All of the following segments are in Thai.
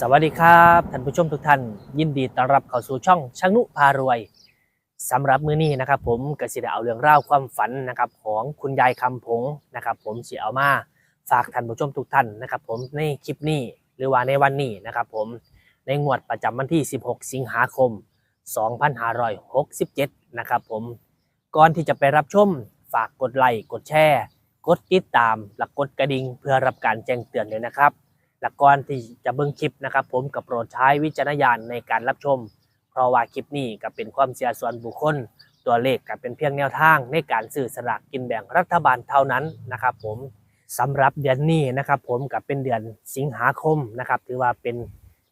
สวัสดีครับท่านผู้ชมทุกท่าน ยินดีต้อนรับเข้าสู่ช่องช่างนุพารวยสำหรับมื้อนี้นะครับ ผมก็สิได้เอาเรื่องราวความฝันนะครับ ของคุณยายคำผงนะครับ ผมสิเอามาฝากท่านผู้ชมทุกท่านนะครับ ผมในคลิปนี้หรือว่าในวันนี้นะครับ ผมในงวดประจำวันที่ 16 สิงหาคม 2567 นะครับ ผมก่อนที่จะไปรับชมฝากกดไลค์กดแชร์ กดติดตามและกดกระดิ่งเพื่อรับการแจ้งเตือนเลยนะครับ และก่อนที่จะเบิ่งคลิปนะครับ ผมกับโปรดใช้วิจารณญาณในการรับชม เพราะว่าคลิปนี้ก็เป็นความเสียส่วนบุคคล ตัวเลขก็เป็นเพียงแนวทางในการซื้อสลากกินแบ่งรัฐบาลเท่านั้นนะครับผมสำหรับเดือนนี้นะครับ ผมก็เป็นเดือนสิงหาคมนะครับ ถือว่าเป็น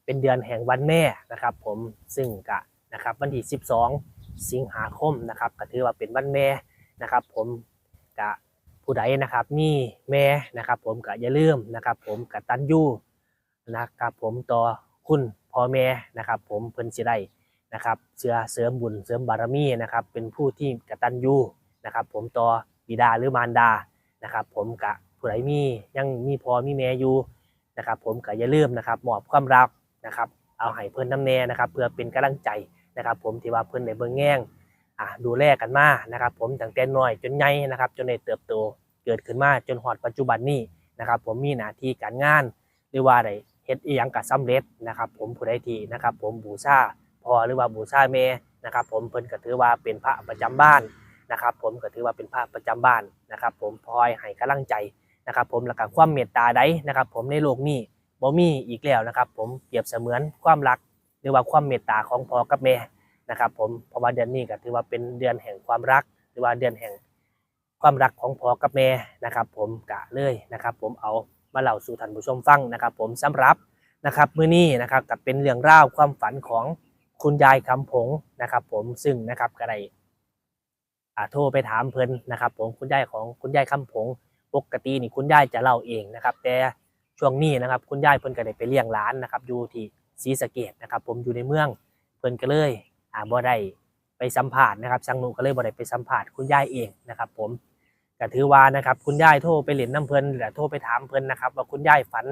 เป็นเดือนแห่งวันแม่นะครับ ผมซึ่งก็นะครับวันที่ 12 สิงหาคมนะครับก็ถือว่าเป็นวันแม่นะครับ ผมก็ ผู้ใดนะครับ มีแม่นะครับ ผมก็อย่าลืมนะครับ ผมกตัญญูนะครับ ผมต่อคุณพ่อแม่นะครับ ผมเพิ่นสิได้นะครับเชื่อเสริมบุญเสริมบารมีนะครับ เป็นผู้ที่กตัญญูนะครับ ผมต่อบิดาหรือมารดานะครับ ผมกะผู้ใดมียังมีพ่อมีแม่อยู่นะครับ ผมก็อย่าลืมนะครับมอบความรักนะครับ เอาให้เพิ่นน้ำแน่นะครับ เพื่อเป็นกำลังใจนะครับ ผมที่ว่าเพิ่นในเบิ่งแง่ง อะดูแลกันมานะครับผมตั้งแต่น้อยจนใหญ่นะครับจนได้เติบโตเกิดขึ้นมาจนหอดปัจจุบันนี้นะครับผมมีหน้าที่การงาน หรือว่าได้เฮ็ดอีหยังก็สำเร็จนะครับผมผู้ใดที่นะครับผมบูชาพ่อหรือว่าบูชาแม่นะครับผมเพิ่นก็ถือว่าเป็นพระประจำบ้านนะครับผมก็ถือว่าเป็นพระประจำบ้านนะครับผมคอยให้กำลังใจนะครับผมแล้วก็ความเมตตาใดนะครับผมในโลกนี้บ่มีอีกแล้วนะครับผมเปรียบเสมือนความรัก หรือว่าความเมตตาของพ่อกับแม่ นะครับผมเพราะว่าเดือนนี้ก็ถือว่าเป็นเดือนแห่งความรัก หรือว่าเดือนแห่งความรักของพ่อกับแม่นะครับ ผมกะเลยนะครับ ผมเอามาเล่าสู่ท่านผู้ชมฟังนะครับ ผมสำหรับนะครับมื้อนี้นะครับกับเป็นเรื่องราวความฝันของคุณยายคำผงนะครับ ผมซึ่งนะครับก็ได้อ่าโทรไปถามเพิ่นนะครับ ผมคุณยายของคุณยายคำผงปกตินี่คุณยายจะเล่าเองนะครับ แต่ช่วงนี้นะครับ คุณยายเพิ่นก็ได้ไปเลี้ยงหลานนะครับอยู่ที่ศรีสะเกดนะครับ ผมอยู่ในเมืองเพิ่นก็เลย อ่าบ่ได้ไปสัมผัสนะครับช่างหนูก็เลยบ่ได้ไปสัมผัสคุณยายเองนะครับ ผมก็ถือว่านะครับคุณยายโทรไปเล่นน้ำเพลินหรือโทรไปถามเพลินนะครับ ว่าคุณยายฝัน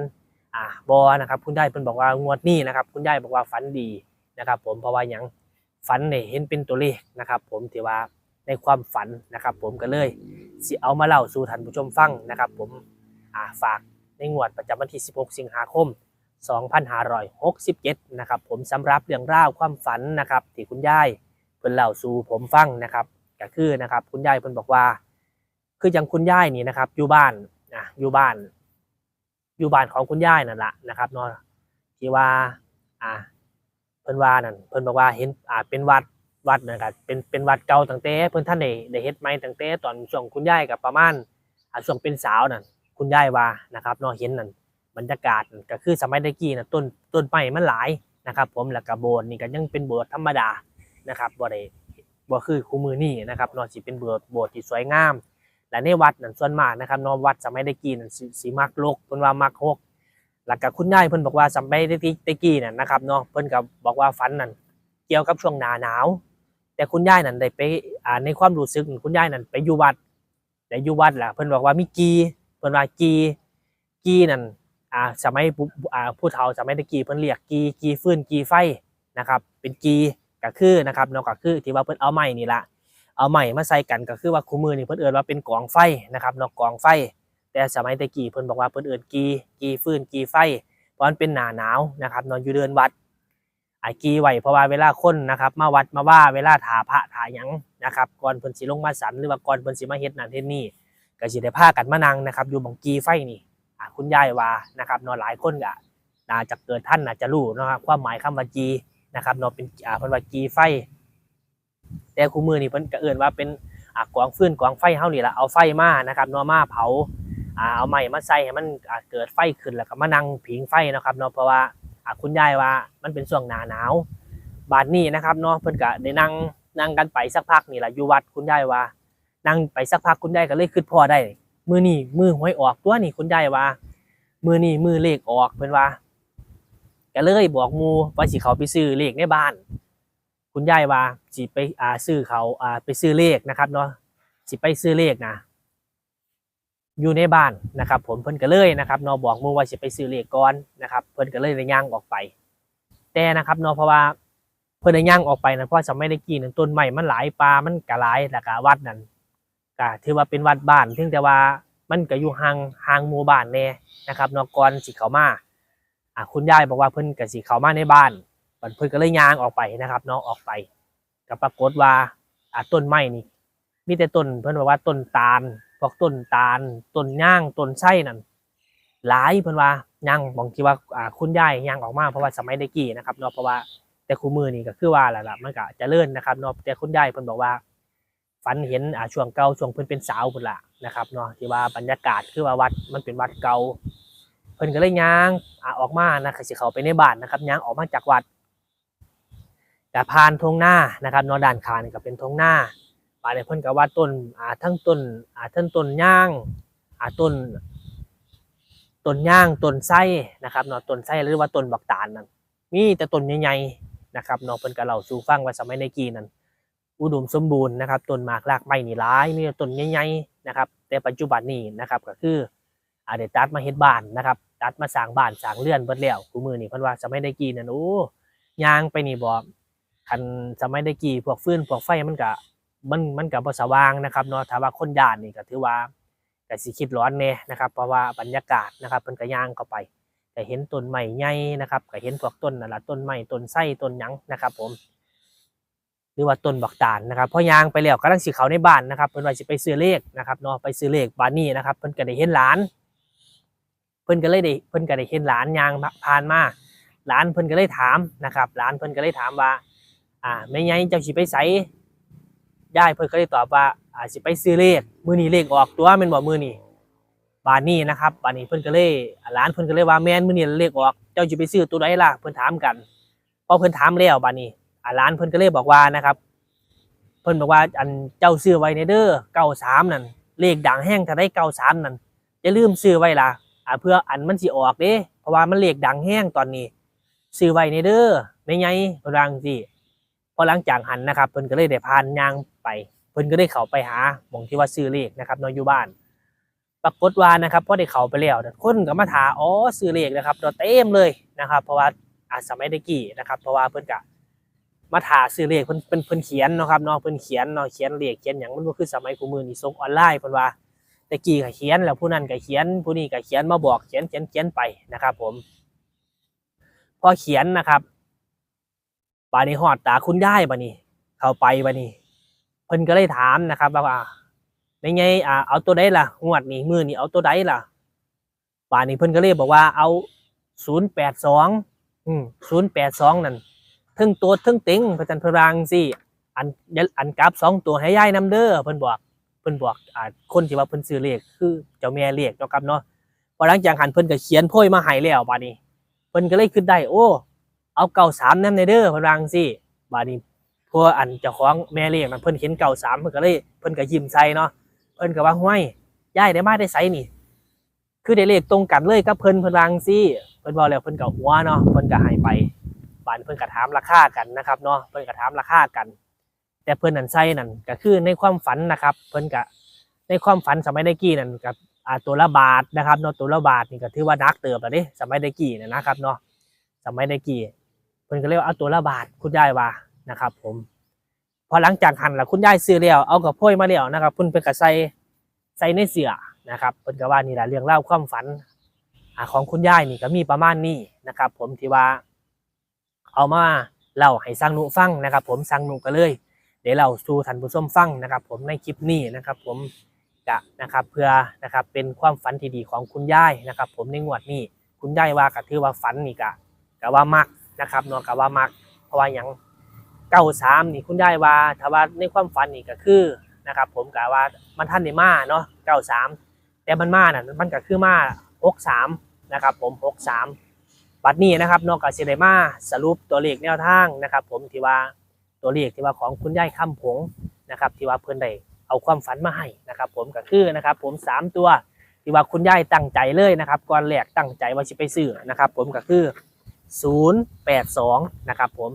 อ่าบอนะครับคุณยายเพิ่นบอกว่างวดนี้นะครับ คุณยายบอกว่าฝันดีนะครับ ผมเพราะว่ายังฝันเนี่ยเห็นเป็นตัวเลขนะครับ ผมถือว่าในความฝันนะครับ ผมก็เลยสิเอามาเล่าสู่ท่านผู้ชมฟังนะครับ ผมอ่าฝากในงวดประจำวันที่ 16 สิงหาคม 2567นะครับผมสำหรับเรื่องราวความฝันนะครับที่คุณยายเพิ่นเล่าสู่ผมฟังนะครับก็คือนะครับคุณยายเพิ่นบอกว่า คืออย่างคุณยายนี่นะครับ อยู่บ้านนะอยู่บ้าน อยู่บ้านของคุณยายนั่นแหละนะครับเนาะที่ว่าอ่าเพิ่นว่านั่นเพิ่นบอกว่าเห็นอ่าเป็นวัดวัดนะครับเป็นเป็นวัดเก่าตั้งแต่เพิ่นท่านได้ได้เฮ็ดใหม่ตั้งแต่ตอนช่วงคุณยายกับประมาณอ่าช่วงเป็นสาวนั่นคุณยายว่านะครับเนาะเห็นนั่น บรรยากาศก็คือสมัยตะกี้นะต้นต้นไม้มันหลายนะครับ ผมแล้วก็โบสถ์นี่ก็ยังเป็นโบสถ์ธรรมดานะครับบ่ได้บ่คือคู่มือนี่นะครับนาะสิเป็นโบสถ์โบสถ์ที่สวยงาม และในวัดนั่นส่วนมากนะครับนาะวัดสมัยตะกี้นั่นสิสิมักรกเพิ่นว่ามักฮกแล้วก็คุณยายเพิ่นบอกว่าสมัยตะกี้ตะกี้นั่นนะครับเนาะเพิ่นก็บอกว่าฝันนั่นเกี่ยวกับช่วงหน้าหนาว แต่คุณยายนั่นได้ไปอ่าในความรู้สึกคุณยายนั่นไปอยู่วัดได้อยู่วัดแหละเพิ่นบอกว่ามีกีเพิ่นว่ากีกีนั่น อ่าสมัยอ่าผู้เฒ่าสมัยตะกี้เพิ่นเรียกกีกีฟื้นกีไฟนะครับเป็นกีก็คือนะครับเนาะก็คือที่ว่าเพิ่นเอาไม้นี่ละเอาไม้มาใส่กันก็คือว่าคู่มือนี่เพิ่นเอิ้นว่าเป็นกองไฟนะครับเนาะกองไฟ แต่สมัยตะกี้เพิ่นบอกว่าเพิ่นเอิ้นกีกีฟื้นกีไฟเพราะมันเป็นหนาหนาวนะครับนาะอยู่เดือนวัดไอ้กีไหวเพราะว่าเวลาคนนะครับมาวัดมาว่าเวลาถาพระถาหยังนะครับก่อนเพิ่นสิลงมาสันหรือว่าก่อนเพิ่นสิมาเฮ็ดนั่นเฮ็ดนี่ก็สิได้พากันมานั่งนะครับอยู่บังกีไฟนี่ คุณยายว่านะครับเนาะหลายคนก็น่าจะเกิดท่านน่าจจะรู้นะครับความหมายคำว่าจีนะครับเนาะเป็นอ่าเพิ่นว่าจีไฟ แต่คู่มือนี่เพิ่นก็เอื่นว่าเป็นอ่ากองฟืนกองไฟเฮานี่ละเอาไฟมานะครับเนาะมาเผาอ่าเอาไม้มาใส่ให้มันอ่าเกิดไฟขึ้นแล้วก็มานั่งผิงไฟนะครับเนาะเพราะว่าอ่าคุณยายว่ามันเป็นช่วงหนาหนาวบาดนี้นะครับเนาะเพิ่นก็ได้นั่งนั่งกันไปสักพักนี่แหละอยู่วัดคุณยายว่า นั่งไปสักพักคุณยายก็เลยคิดพอได้ มือนี่มือหวยออกตัวนี่คุณยายว่า มือนี่มือเลขออกเพิ่นว่าก็เลยบอกมูว่าสิเขาไปซื้อเลขในบ้าน คุณยายว่าสิไปอ่าซื้อเขาอ่าไปซื้อเลขนะครับเนาะสิไปซื้อเลขนะอยู่ในบ้านนะครับ ผมเพิ่นก็เลยนะครับเนอบอกมูว่าสิไปซื้อเลขก่อนนะครับ เพิ่นก็เลยได้ย่างออกไป แต่นะครับเนอเพราะว่าเพิ่นได้ย่างออกไปนะเพราะสมัยได้กี่นั้นต้นไม้มันหลายปลามันก็หลายแล้วก็วัดนั้น ก็ถือว่าเป็นวัดบ้านถึงแต่ว่ามันก็อยู่ห่างห่างหมู่บ้านแน่นะครับนอก่อนสิเข้ามาอ่าคุณยายบอกว่าเพิ่นก็สิเข้ามาในบ้านเพิ่นก็เลยย่างออกไปนะครับเนาะออกไปก็ปรากฏว่าอ่าต้นไม้นี่มีแต่ต้นเพิ่นบอกว่าต้นตาลพวกต้นตาลต้นย่างต้นไส้นั่นหลายเพิ่นว่าย่างบางทีว่าอ่าคุณยายย่างออกมาเพราะว่าสมัยได้กี่นะครับเนาะเพราะว่าแต่คู่มือนี่ก็คือว่าแหละล่ะมันก็เจริญนะครับเนาะแต่คุณยายเพิ่นบอกว่า ฝันเห็นอ่าช่วงเก่าช่วงเพิ่นเป็นสาวพุ่นล่ะนะครับเนาะที่ว่าบรรยากาศคือว่าวัดมันเป็นวัดเก่าเพิ่นก็เลยย่างอ่าออกมานะครับสิเข้าไปในบ้านนะครับย่างออกมาจากวัดแต่ผ่านทงหน้านะครับเนาะด้านข้างนี่ก็เป็นทงหน้าป่าเนี่ยเพิ่นก็ว่าต้นอ่าทั้งต้นอ่าทั้งต้นย่างอ่าต้นต้นย่างต้นไส้นะครับเนาะต้นไส้หรือว่าต้นบักตาลนั่นมีแต่ต้นใหญ่ๆนะครับเนาะเพิ่นก็เล่าสู่ฟังว่าสมัยในกีนั้น อุดมสมบูรณ์นะครับต้นหมากรากไม้นี่หลายมีแต่ต้นใหญ่ๆนะครับ แต่ปัจจุบันนี้นะครับก็คืออาได้ตัดมาเฮ็ดบ้านนะครับ ตัดมาสร้างบ้านสร้างเรือนเบิดแล้วกูมือนี่เพิ่นว่าสมัยในกีนั่นโอ้ยางไปนี่บ่คันสมัยในกีพวกฟืนพวกไฟมันก็มันมันกับสว่างนะครับเนาะถ้าว่าคนย่านนี่ก็ถือว่าก็สิคิดร้อนแน่นะครับเพราะว่าบรรยากาศนะครับเพิ่นก็ย่างเข้าไปก็เห็นต้นไม้ใหญ่นะครับก็เห็นพวกต้นนั่นล่ะต้นไม้ต้นไส้ต้นหยังนะครับผม รือว่าต้นบักตาลนะครับพอยางไปแล้วกำลังสิเขาในบ้านนะครับเพิ่นว่าสิไปซื้อเลขนะครับเนาะไปซื้อเลขบ้านนี้นะครับเพิ่นก็ได้เห็นหลาน เพิ่นก็เลยได้เพิ่นก็ได้เห็นหลานยางผ่านมาหลานเพิ่นก็เลยถามนะครับหลานเพิ่นก็เลยถามว่าอ่าแม่ใหญ่เจ้าสิไปไสยายเพิ่นก็เลยตอบว่าอ่าสิไปซื้อเลขมือนี้เลขออกตัวแม่นบ่มือนี้บานนี้นะครับบานนี้เพิ่นก็เลยหลานเพิ่นก็เลยว่าแม่นมือนี้เลขออก เจ้าสิไปซื้อตัวใดล่ะเพิ่นถามกันพอเพิ่นถามแล้วบานนี้ อ่าหลานเพิ่นก็เลยบอกว่านะครับ เพิ่นบอกว่าอันเจ้าซื้อไว้ในเด้อ93นั่นเลขดังแห้งถ้าได้93นั่นอย่าลืมซื้อไว้ล่ะอ่าเพื่ออันมันสิออกเด้เพราะว่ามันเลขดังแห้งตอนนี้ซื้อไว้ในเด้อแม่ใหญ่เพิ่นวางซี่พอหลังจากหันนะครับเพิ่นก็เลยได้พานยางไปเพิ่นก็ได้เข้าไปหาหมองที่ว่าซื้อเลขนะครับนอนอยู่บ้านปรากฏว่านะครับพอได้เข้าไปแล้วคนก็มาถามอ๋อซื้อเลขนะครับเราเต็มเลยนะครับ เพราะว่าอาสมัยตะกี้นะครับ เพราะว่าเพิ่นก็ มาถาซื้อเลขเพิ่นเพิ่นเพิ่นเขียนเนาะครับเนาะเพิ่นเขียนเนาะเขียนเลขเขียนหยังมันบ่คือสมัยกูมือนี่ส่งออนไลน์เพิ่นว่าตะกี้ก็เขียนแล้วผู้นั้นก็เขียนผู้นี้ก็เขียนมาบอกเขียนเขียนเขียนไปนะครับ ผม พอเขียนนะครับบานี้หอดตาคุณได้บานี้เข้าไปบานี้เพิ่นก็เลยถามนะครับว่าในไงอ่าเอาตัวใดล่ะงวดนี้มือนี้เอาตัวใดล่ะบานี้เพิ่นก็เลยบอกว่าเอาศูนย์แปดสองอืมศูนย์แปดสองนั่น ทึ่งตัวทึ่งติงพระจันทร์พรังสิอันอันกราฟสองตัวให้ย่ายน้ำเด้อเพิ่นบอกเพิ่นบอกอ่าคนที่ว่าเพิ่นซื้อเลขคือเจ้าแม่เลขเนาะครับเนาะพอหลังจากหันเพิ่นก็เขียนโพยมาให้แล้วบานี้ เพิ่นก็เลยคิดได้โอ้เอาเก่าสามนั่นในเด้อพนวาจังสิบาดนี้พวอันเจ้าของแม่เลี้ยงนั้นเพิ่นเห็นเก่าสามเพิ่นก็เลยเพิ่นก็ยิ้มใส่เนาะเพิ่นก็ว่าห้วยยายได้มาได้ไสนี่ คือได้เลขตรงกันเลยกับเพิ่นพิ่นวาจังสิเพิ่นบอกแล้วเพิ่นก็หัวเนาะเพิ่นก็ให้ไป บานเพิ่นก็ถามราคากันนะครับเนาะเพิ่นก็ถามราคากัน แต่เพิ่นนั่นใส่นั่นก็คือในความฝันนะครับ เพิ่นก็ในความฝันสมัยได้กี้นั่นกับอ่าตัวละบาทนะครับเนาะตัวละบาทนี่ก็ถือว่านักเติบแล้วเด้สมัยได้กี้นยนะครับเนาะสมัยได้กี้เพิ่นก็เรียกว่าเอาตัวละบาทคุณยายว่านะครับ ผมพอหลังจากหั่นแล้วคุณยายซื้อแล้วเอากับพ่อยมาแล้วนะครับเพิ่นเป็นกระใส่ใส่ในเสือนะครับเพิ่นก็ว่านี่แหละเรื่องเล่าความฝันของคุณยายนี่ก็มีประมาณนี้นะครับ ผมที่ว่า เอามาเล่าให้สร้างหนุฟังนะครับ ผมสร้างหนุก็เลย เดี๋ยวเราสู่ท่านผู้ชมฟังนะครับ ผมในคลิปนี้นะครับ ผมจะนะครับ เพื่อนะครับเป็นความฝันที่ดีของคุณยายนะครับ ผมในงวดนี้คุณยายว่าก็ถือว่าฝันนี่ก็ก็ว่ามักนะครับนาะก็ว่ามัก เพราะว่าอย่างเก้าสามนี่คุณยายว่าถ้าว่าในความฝันนี่ก็คือนะครับ ผมกะว่ามันท่านในมาเนาะเก้าสามแต่มันมาน่ะมันก็คือมาหกสามนะครับ ผมหกสาม บัดนี้นะครับนาะก็สิได้มาสรุปตัวเลขแนวทางนะครับ ผมที่ว่าตัวเลขที่ว่าของคุณยายคำผงนะครับที่ว่าเพิ่อนได้เอาความฝันมาให้นะครับ ผมก็คือนะครับ ผมสามตัวที่ว่าคุณยายตั้งใจเลยนะครับก่อนแรกตั้งใจว่าจะไปซื้อนะครับ ผมก็คือ 082นะครับผม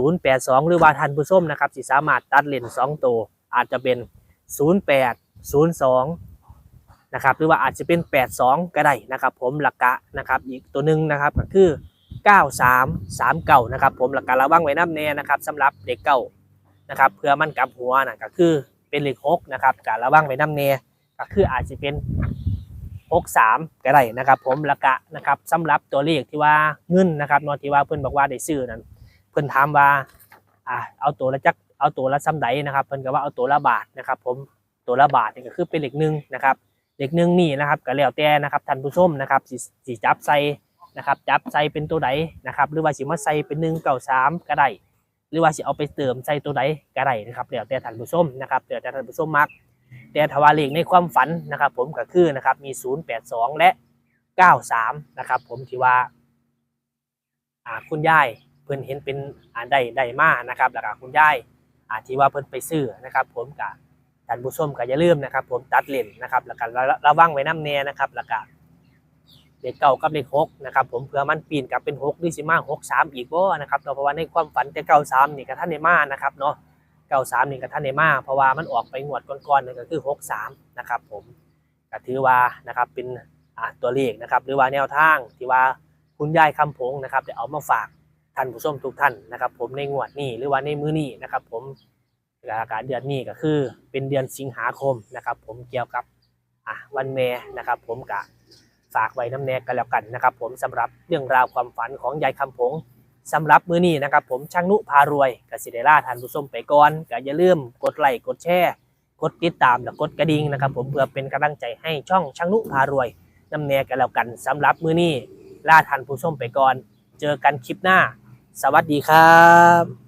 082 หรือว่าท่านผู้ชมนะครับสิสามารถตัดเลน2ตัวอาจจะเป็น 08 02 นะครับหรือว่าอาจจะเป็น 82 ก็ได้นะครับผมหลักกะนะครับอีกตัวหนึ่งนะครับก็คือ 93 39นะครับผมหลักกะระวังไว้น้ำแน่นะครับสำหรับเด็กเก่านะครับเพื่อมันกลับหัวนะก็คือเป็นเลข6นะครับกะระวังไว้น้ำแน่ก็คืออาจจะเป็น 63 ก็ได้นะครับผมหลักกะนะครับสำหรับตัวเลขที่ว่าเงินนะครับนอที่ว่าเพิ่อนบอกว่าได้ซื้อนั้นเพิ่อนถามว่าอ่าเอาตัวละจักเอาตัวละซ้ำใดนะครับเพิ่อนก็ว่าเอาตัวละบาทนะครับผมตัวละบาทนี่ก็คือเป็นเลขหนึ่งนะครับ เด็กหนึ่งนี่นะครับก็แล้วแต่นะครับท่านผู้ชมนะครับสิสจับใส่นะครับจับใส่เป็นตัวใดนะครับหรือว่าสิมาใส่เป็นหนึ่งเก้าสามก็ได้หรือว่าสิเอาไปเติมใส่ตัวใดก็ได้นะครับแล้วแต่ท่านผู้ชมนะครับแล้วแต่ท่านผู้ชมมัก แต่ทว่าเลขในความฝันนะครับ ผมก็คือนะครับมี 082 และ 93 นะครับผมที่ว่าคุณยายเพิ่นเห็นเป็นอ่าได้ได้มานะครับแล้วก็คุณยายอาที่ว่าเพิ่นไปซื้อนะครับ ผมกับ ท่านผู้ชมก็อย่าลืมนะครับ ผมตัดเลนนะครับแล้วก็ระระวังไว้น้ำแน่นะครับแล้วก็เลขเก่ากับเลขหกนะครับผมเพื่อมันปีนกลับเป็นหกหรือสิมาหกสามอีกบ่นะครับเนาะเพราะว่าในความฝันแต่เก้าสามนี่ก็ท่านในมานะครับเนาะเก้าสามนี่ก็ท่านในมาเพราะว่ามันออกไปงวดก่อนๆนี่ก็คือหกสามนะครับผมก็ถือว่านะครับเป็นตัวเลขนะครับหรือว่าแนวทางที่ว่าคุณยายคำพงนะครับได้เอามาฝากท่านผู้ชมทุกท่านนะครับ ผมในงวดนี้หรือว่าในมื้อนี้นะครับ ผม อากาศเดือนนี้ก็คือเป็นเดือนสิงหาคมนะครับ ผมเกี่ยวกับอะวันแม่นะครับ ผมกะฝากไว้น้ำแนกกันแล้วกันนะครับ ผมสำหรับเรื่องราวความฝันของยายคำผงสำหรับมื้อนี้นะครับ ผมช่างนุพารวยกสิเดล่าทานผู้ชมไปก่อนก็อย่าลืมกดไลค์กดแชร์กดติดตามและกดกระดิ่งนะครับ ผมเพื่อเป็นกำลังใจให้ช่องช่างนุพารวยน้ำแนกกันแล้วกันสำหรับมื้อนี้ล่าทานผู้ชมไปก่อน เจอกันคลิปหน้า สวัสดีครับ